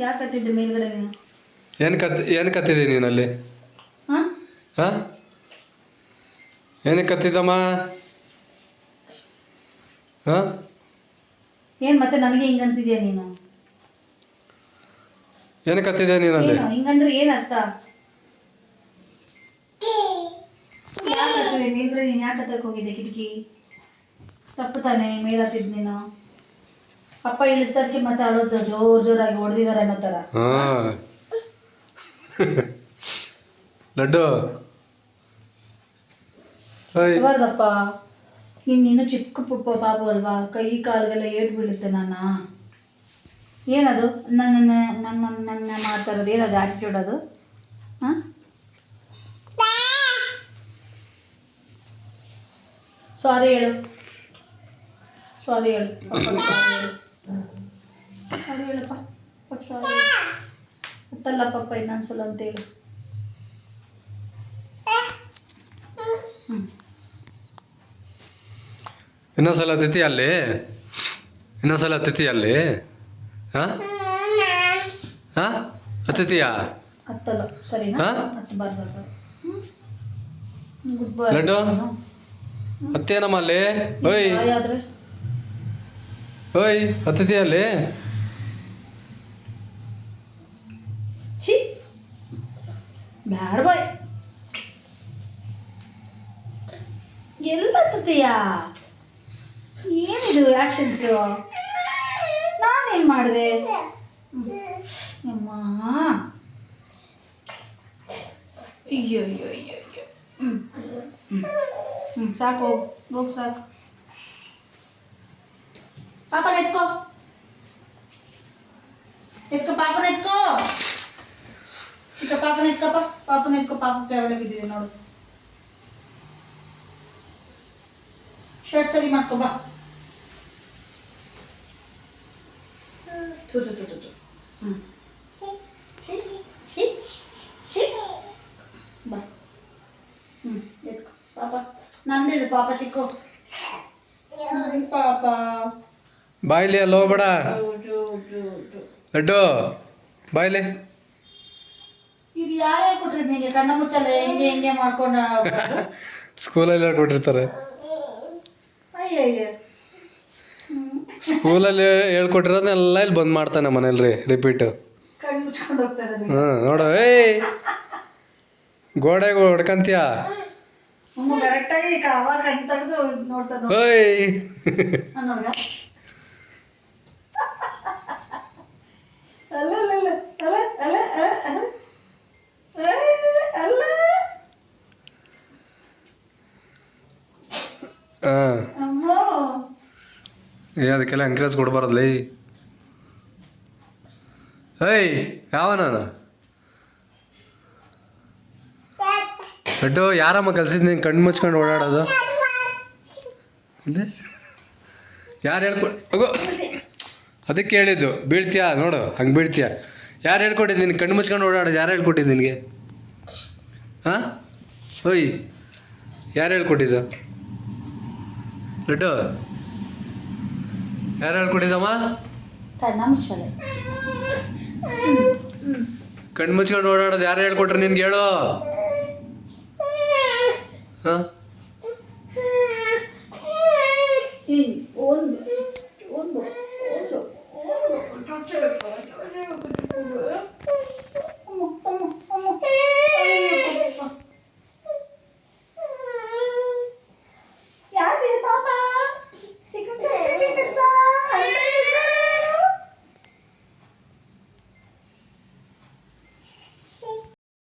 ಯಾಕೆ ಹತ್ತಿದ್ದೆ ಮೇಲ್ಗಡೆ ನೀನು? ಏನು ಕತ್ ಏನು ಕತ್ತಿದೆ ನೀನಲ್ಲಿ? ಹಾಂ? ಹಾಂ? ಏನಕ್ಕೆ ಕತ್ತಿದ್ದಮ್ಮ ಹಾಂ? ಏನು ಮತ್ತೆ ನನಗೆ ಹಿಂಗಂತಿದ್ಯಾ ನೀನು? ಏನಕ್ಕೆ ಕತ್ತಿದೆ ನೀನಲ್ಲಿ? ಏನು ಹಿಂಗಂದ್ರೆ ಏನು ಅರ್ಥ? ಯಾಕೆ ಹತ್ತಿದೆ ಮೇಲ್ಗಡೆ ನೀನು ಯಾಕೆ ಹತ್ತಕ್ಕೆ ಹೋಗಿದ್ದೆ ಕಿಟಕಿ? ತಪ್ಪು ತಾನೆ ಮೇಲತ್ತಿದ್ ನೀನು? ಅಪ್ಪ ಇಳಿಸ್ದಕ್ಕೆ ಮತ್ತೆ ಅಳೋದು ಜೋರ್ ಜೋರಾಗಿ ಹೊಡೆದಿದ್ದಾರೆ ಅನ್ನೋ ತರ. ಹಾಂ. ಲಡ್ಡು. ಓಯ್ ಇವಾರ್ದಪ್ಪ ನೀನು ಇನ್ನೂ ಚಿಕ್ಕ ಪುಪ್ಪ ಪಾಪು ಅಲ್ವಾ? ಕೈ ಕಾಲಿಗೆಲ್ಲ ಏಟ್ ಬೀಳುತ್ತೆ ನನ್ನ ಏನದು? ನನ್ನ ನನ್ನ ನನ್ನ ಮಾತಾಡೋದು. ಏನದು ಆ್ಯಟಿಟ್ಯೂಡ್ ಅದು? ಹಾಂ? ಸಾರಿ ಹೇಳು. ಸಾರಿ ಹೇಳು. ಅದು ಹೇಳಪ್ಪ. ಪಕ್ಷ ಮತ್ತಲ್ಲ ಪಾಪ ಸಲ ಅಂತೇಳಿ ಇನ್ನೊಂದ್ಸಲ ಅತಿಥಿ ಅಲ್ಲಿ. ಇನ್ನೊಂದ್ಸಲ ಅತಿಥಿ ಅಲ್ಲಿ. ಹಾ? ಹಾ? ಲಡ್ಡು? ಹತ್ತೇನಮ್ಮ ಅಲ್ಲಿ? ಓಯ್. ಓಯ್ ಛೀ. ಬ್ಯಾಡ ಬಾಯ್. ಎಲ್ಲ ಹತ್ತತೀಯಾ ಏನಿದು ಆ್ಯಕ್ಷನ್ಸು ನಾನೇನು ಮಾಡಿದೆ? ಅಯ್ಯೋ ಅಯ್ಯೋ ಅಯ್ಯೋ ಸಾಕು ಸಾಕು. ಪಾಪನ ಎತ್ಕೋ ಎತ್ಕೋ ಪಾಪನ ಎತ್ಕೋ ಚಿಕ್ಕ ಪಾಪನ ಎತ್ಕಪ್ಪ ಪಾಪನ ಎತ್ಕೋ ಪಾಪ ಕೆಳಗಡೆ ಬಿದ್ದಿದೆ ನೋಡು ಶರ್ಟ್ ಸರಿ ಮಾಡ್ಕೋ ಬಾ ಥು ಥು ಥು ಥು ಥು. ಹ್ಮ್. ಛೀ, ಛೀ, ಛೀ. ಬಾ ಹ್ಞೂ ಎತ್ಕೋ ಪಾಪ ನಂದಿದು ಪಾಪ ಚಿಕ್ಕು ನನ್ ಪಾಪ ಬಾಯ್ಲಿ ಅಲ್ಲಿ ಜೋ. ಲಡ್ಡು ಬಾಯ್ಲಿ. ಇದು ಯಾರೇ ಕೊಟ್ರಿ ನಿಮಗೆ ಕಣ್ಣ ಮುಚ್ಚಲ್ಲ ಹೆಂಗೆ ಹೆಂಗೆ ಮಾಡ್ಕೊಂಡು ಹೋಗೋದು? ಸ್ಕೂಲಲ್ಲಿ ಹೇಳ್ಕೊಟ್ಟಿರ್ತಾರೆ. ಸ್ಕೂಲಲ್ಲಿ ಹೇಳ್ಕೊಟ್ಟಿರೋದನ್ನೆಲ್ಲ ಇಲ್ಲಿ ಬಂದ್ ಮಾಡ್ತಾನೆ ಮನೇಲಿ ರಿಪೀಟ್. ಕಣ್ಣು ನೋಡ ಹೋಗ್ತಾರೆ ಹ್ಞೂ ನೋಡು ಏಯ್! ಗೋಡೆಗೆ ಹೊಡ್ಕಂತೀಯ? ಕರೆಕ್ಟಾಗಿ ಅವಾಗ ತೆಗೆದು. ಓಯ್! ಹಾಂ ಏ ಅದಕ್ಕೆಲ್ಲ ಎಂಕರೇಜ್ ಕೊಡ್ಬಾರ್ದಲ್ಲಿ ಏಯ್ ಯಾವ ನಾನು ಲಡ್ಡು ಯಾರಮ್ಮ ಕಲ್ಸಿದ್ ನೀನು ಕಣ್ಣು ಮುಚ್ಕೊಂಡು ಓಡಾಡೋದು? ಯಾರು ಹೇಳ್ಕೊ ಅದಕ್ಕೆ ಹೇಳಿದ್ದು ಬೀಳ್ತೀಯಾ? ನೋಡು ಹಂಗೆ ಬೀಳ್ತೀಯ? ಯಾರು ಹೇಳ್ಕೊಟ್ಟಿದ್ದು ನಿನ್ನ ಕಣ್ಣು ಮುಚ್ಕೊಂಡು ಓಡಾಡೋದು? ಯಾರು ಹೇಳ್ಕೊಟ್ಟಿದ್ದು ನಿನಗೆ? ಹಾಂ ಓಯ್ ಯಾರು ಹೇಳ್ಕೊಟ್ಟಿದ್ದು? ಲಡ್ಡು ಯಾರು ಹೇಳ್ಕೊಟ್ಟಿದ್ದಮ್ಮ? ಕಣ್ಣ ಮುಚ್ಚಳೆ. ಕಣ್ಣು ಮುಚ್ಕೊಂಡು ಓಡಾಡೋದು ಯಾರು ಹೇಳ್ಕೊಟ್ರು ನಿನ್ಗೆ ಹೇಳು. ಹಾಂ?